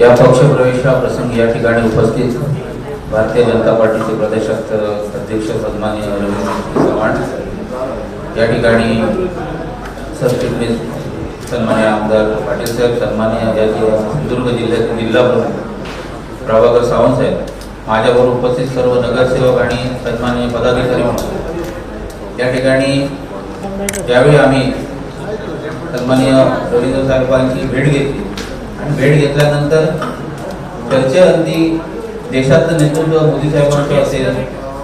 या पक्षप्रवेशा प्रसंगी या ठिकाणी उपस्थित भारतीय जनता पार्टीचे प्रदेश अध्यक्ष सन्माननीय रवींद्र चव्हाण या ठिकाणी सरचिटणीस सन्मान्य आमदार पाटील साहेब सन्मान्य या सिंधुदुर्ग जिल्ह्यातील जिल्हा प्रमुख प्रभाकर सावंत साहेब माझ्याबरोबर उपस्थित सर्व नगरसेवक आणि सन्मान्य पदाधिकारी म्हणून. या ठिकाणी ज्यावेळी आम्ही सन्मान्य रवींद्र साहेबांची भेट घेतली भेट घेतल्यानंतर चर्चेअंती देशाचं नेतृत्व मोदी साहेबांचं असेल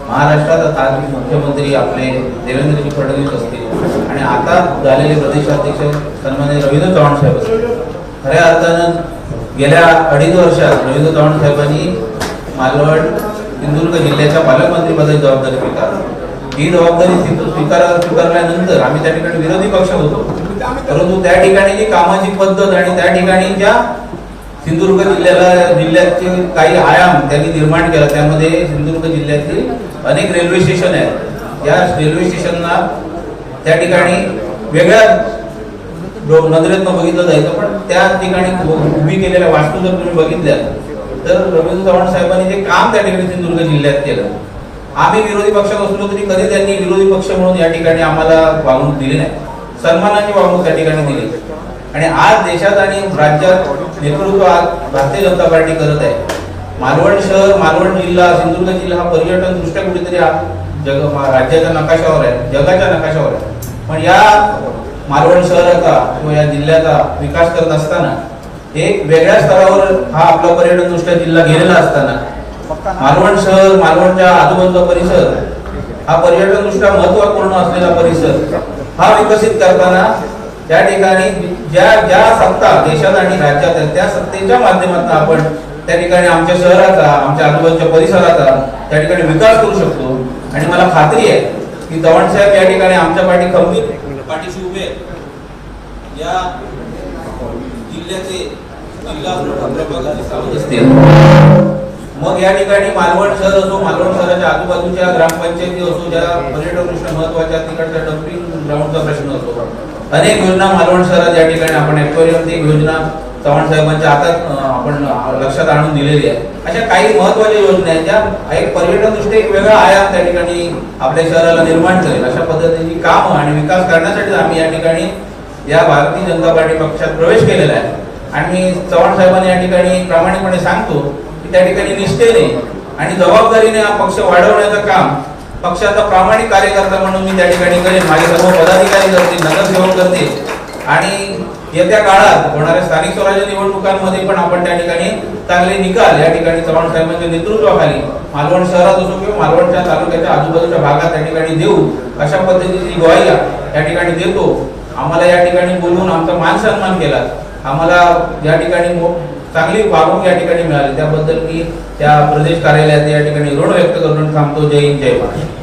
महाराष्ट्रात आता मुख्यमंत्री आपले देवेंद्रजी फडणवीस असतील आणि आता झालेले प्रदेशाध्यक्ष सन्मान्य रवींद्र चव्हाण साहेब असतील. खऱ्या अर्थानं गेल्या अडीच वर्षात रवींद्र चव्हाण साहेबांनी मालवण सिंधुदुर्ग जिल्ह्याच्या पालकमंत्रीपदाची जबाबदारी स्वीकारली. ही जबाबदारी स्वीक- स्वीकार स्वीकारल्यानंतर आम्ही त्या ठिकाणी विरोधी पक्ष होतो. परंतु त्या ठिकाणी जी कामाची पद्धत आणि त्या ठिकाणी ज्या सिंधुदुर्ग जिल्ह्याला जिल्ह्याचे काही आयाम त्यांनी निर्माण केला त्यामध्ये सिंधुदुर्ग जिल्ह्यातील अनेक रेल्वे स्टेशन आहेत. या रेल्वे स्टेशनला त्या ठिकाणी वेगळ्या नजरेतनं बघितलं जायचं पण त्या ठिकाणी उभी केलेल्या वास्तू जर तुम्ही बघितल्या तर रवींद्र चव्हाण साहेबांनी जे काम त्या ठिकाणी सिंधुदुर्ग जिल्ह्यात केलं आम्ही विरोधी पक्षात असलो तरी कधी त्यांनी विरोधी पक्ष म्हणून या ठिकाणी आम्हाला वागणूक दिली नाही. सन्मानाची वागणूक त्या ठिकाणी दिली. आणि आज देशात आणि राज्यात नेतृत्व आज भारतीय जनता पार्टी करत आहे. मालवण शहर मालवण जिल्हा सिंधुदुर्ग जिल्हा हा पर्यटन दृष्ट्या कुठेतरी जग राज्याच्या नकाशावर आहे जगाच्या नकाशावर आहे. पण या मालवण शहराचा किंवा या जिल्ह्याचा विकास करत असताना एक वेगळ्या स्तरावर हा आपला पर्यटन दृष्ट्या जिल्हा गेलेला असताना मालवण शहर मालवणच्या आजूबाजूचा परिसर हा पर्यटन दृष्ट्या महत्त्वपूर्ण असलेला परिसर हा विकसित करताना त्या ठिकाणी ज्या ज्या सत्ता देशात आणि राज्यात आहेत त्या सत्तेच्या माध्यमातून आपण त्या ठिकाणी आमच्या शहराचा आमच्या आजूबाजूच्या परिसराचा त्या ठिकाणी विकास करू शकतो. आणि मला खात्री आहे की चव्हाण साहेब या ठिकाणी आमच्या पाठी खंबीर पाठीशी उभे या जिल्ह्याचे जिल्हा सावध असतील. मग या ठिकाणी मालवण शहर असो मालवण शहराच्या आजूबाजूच्या ग्रामपंचायती असो ज्या पर्यटनदृष्ट्या महत्त्वाच्या तिकडच्या डम्पिंग ग्राउंडचा प्रश्न असो अनेक योजना मालवण शहरात या ठिकाणी आपण ऍक्वेरियम ती योजना चव्हाण साहेबांच्या आता आपण लक्षात आणून दिलेली आहे. अशा काही महत्त्वाच्या योजना आहेत ज्या एक पर्यटनदृष्ट्या एक वेगळा आयाम त्या ठिकाणी आपल्या शहराला निर्माण करेल. अशा पद्धतीची कामं आणि विकास करण्यासाठी आम्ही या ठिकाणी या भारतीय जनता पार्टी पक्षात प्रवेश केलेला आहे. आणि चव्हाण साहेबांनी या ठिकाणी प्रामाणिकपणे सांगतो त्या ठिकाणी निष्ठेने आणि जबाबदारीने हा पक्ष वाढवण्याचं काम पक्षाचा प्रामाणिक कार्यकर्ता म्हणून मी त्या ठिकाणी करेन. माझे सर्व पदाधिकारी करतील नगरसेवक करतील. आणि येत्या काळात होणाऱ्या स्थानिक स्वराज्य निवडणुकांमध्ये पण आपण त्या ठिकाणी चांगले निकाल या ठिकाणी चव्हाण साहेबांच्या नेतृत्वाखाली मालवण शहरात असो किंवा मालवणच्या तालुक्याच्या आजूबाजूच्या भागात त्या ठिकाणी देऊ अशा पद्धतीची ग्वाही या ठिकाणी देतो. आम्हाला या ठिकाणी बोलवून आमचा मान सन्मान केला. आम्हाला या ठिकाणी चांगली वागणूक या ठिकाणी मिळाली. त्याबद्दल मी त्या प्रदेश कार्यालयात या ठिकाणी ऋण व्यक्त करून थांबतो. जय हिंद जय महाराष्ट्र.